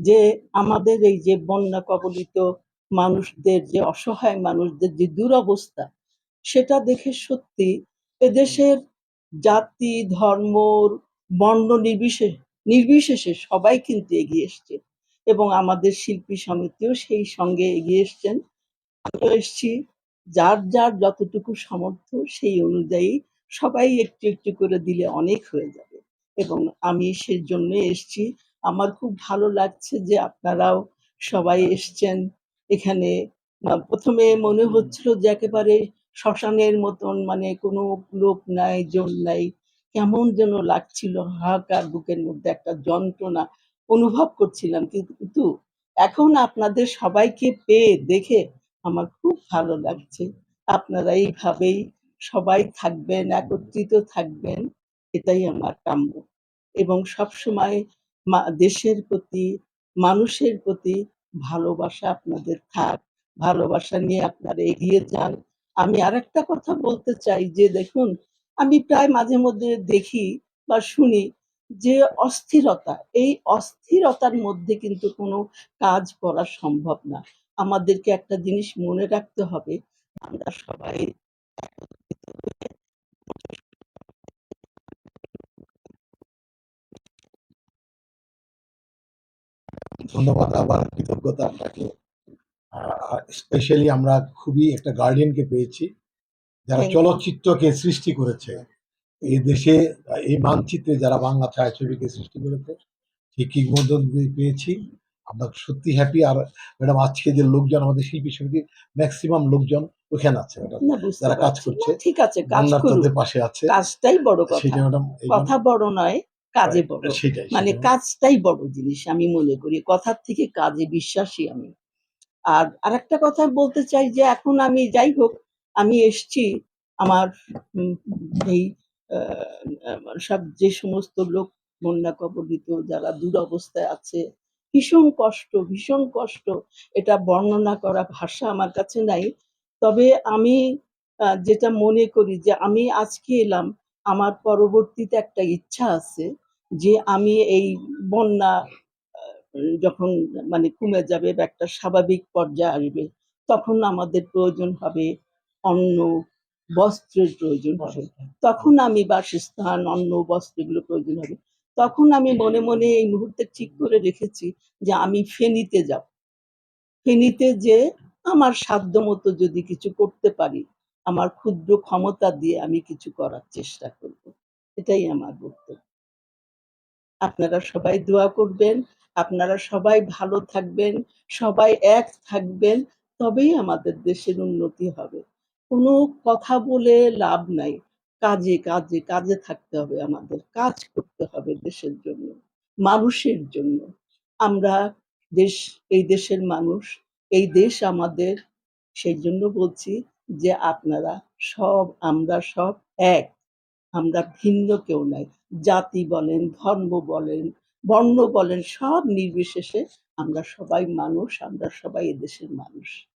যে আমাদের এই যে বন্যা কবলিত মানুষদের, যে অসহায় মানুষদের যে দুরবস্থা, সেটা দেখে সত্যি এদেশের জাতি, ধর্ম, বর্ণ নির্বিশেষ নির্বিশেষে সবাই কিন্তু এগিয়ে এসছে এবং আমাদের শিল্পী সমিতিও সেই সঙ্গে এগিয়ে এসছেন। এসছি। যার যার যতটুকু সামর্থ্য সেই অনুযায়ী সবাই একটু একটু করে দিলে অনেক হয়ে যাবে এবং আমি সেই জন্য এসছি। আমার খুব ভালো লাগছে যে আপনারাও সবাই এসছেন এখানে। প্রথমে মনে হচ্ছিল যে একেবারে শ্মশানের মতন মানে কোনো লোক নাই জন নাই। কেমন যেন লাগছিল, হাহাকার বুকের মধ্যে একটা যন্ত্রণা অনুভব করছিলাম। কিন্তু এখন আপনাদের সবাইকে পেয়ে দেখে আমার খুব ভালো লাগছে। আপনারা এইভাবেই সবাই থাকবেন, একত্রিত থাকবেন, এটাই আমার কাম্য। এবং সবসময় দেশের প্রতি, মানুষের প্রতি ভালোবাসা আপনাদের থাক। ভালোবাসা নিয়ে আপনারা এগিয়ে যান। আমি আর একটা কথা বলতে চাই যে, দেখুন, আমি প্রায় মাঝে মধ্যে দেখি বা শুনি যে, অস্থিরতা, এই অস্থিরতার মধ্যে কিন্তু কোনো কাজ করা সম্ভব না। আমাদেরকে একটা জিনিস মনে রাখতে হবে, আমরা সবাই ধন্যবাদ আবার কৃতজ্ঞতা আপনাকে। স্পেশালি আমরা খুবই একটা গার্ডিয়ানকে পেয়েছি যারা চলচ্চিত্রকে সৃষ্টি করেছে। এই দেশে এই মানচিত্রে যারা বাংলা ছায়াছবিকে সৃষ্টি করেছে সেই কিংবদন্তি পেয়েছি। আমরা সত্যি হ্যাপি আর ম্যাডাম আজকে যে লোকজন আমাদের শিল্পী সমিতির ম্যাক্সিমাম লোকজন ওখানে আছে যারা কাজ করছে, ঠিক আছে কাজ পাশে আছে। কাজটাই বড় কথা। কথা বড় নয় কাজে বড়। মানে কাজটাই বড় জিনিস আমি মনে করি। কথার থেকে কাজে বিশ্বাসী আমি। আর আরেকটা কথা বলতে চাই যে এখন আমি যাই হোক আমি এসছি আমার এই সব যে সমস্ত লোক বন্যা কবলিত যারা দুরবস্থায় আছে ভীষণ কষ্ট ভীষণ কষ্ট। এটা বর্ণনা করা ভাষা আমার কাছে নাই। তবে আমি যেটা মনে করি যে আমি আজকে এলাম আমার পরবর্তীতে একটা ইচ্ছা আছে যে আমি এই বন্যা যখন মানে কমে যাবে বা একটা স্বাভাবিক পর্যায়ে আসবে তখন আমাদের প্রয়োজন হবে অন্ন বস্ত্রের প্রয়োজন হবে। তখন আমি বাসস্থান অন্ন বস্ত্র এগুলো প্রয়োজন হবে। তখন আমি মনে মনে এই মুহূর্তে ঠিক করে রেখেছি যে আমি ফেনীতে যাব। ফেনীতে যে আমার সাধ্য মতো যদি কিছু করতে পারি আমার ক্ষুদ্র ক্ষমতা দিয়ে আমি কিছু করার চেষ্টা করব। এটাই আমার বক্তব্য। আপনারা সবাই দোয়া করবেন, আপনারা সবাই ভালো থাকবেন, সবাই এক থাকবেন, তবেই আমাদের দেশের উন্নতি হবে। কোনো কথা বলে লাভ নাই। কাজে কাজে কাজে থাকতে হবে আমাদের। কাজ করতে হবে দেশের জন্য, মানুষের জন্য। আমরা দেশ, এই দেশের মানুষ, এই দেশ আমাদের। সেই জন্য বলছি যে আপনারা সব, আমরা সব এক। আমরা ভিন্ন কেউ নাই। জাতি বলেন, ধর্ম বলেন, বর্ণ বলেন, সব নির্বিশেষে আমরা সবাই মানুষ, আমরা সবাই এদেশের মানুষ।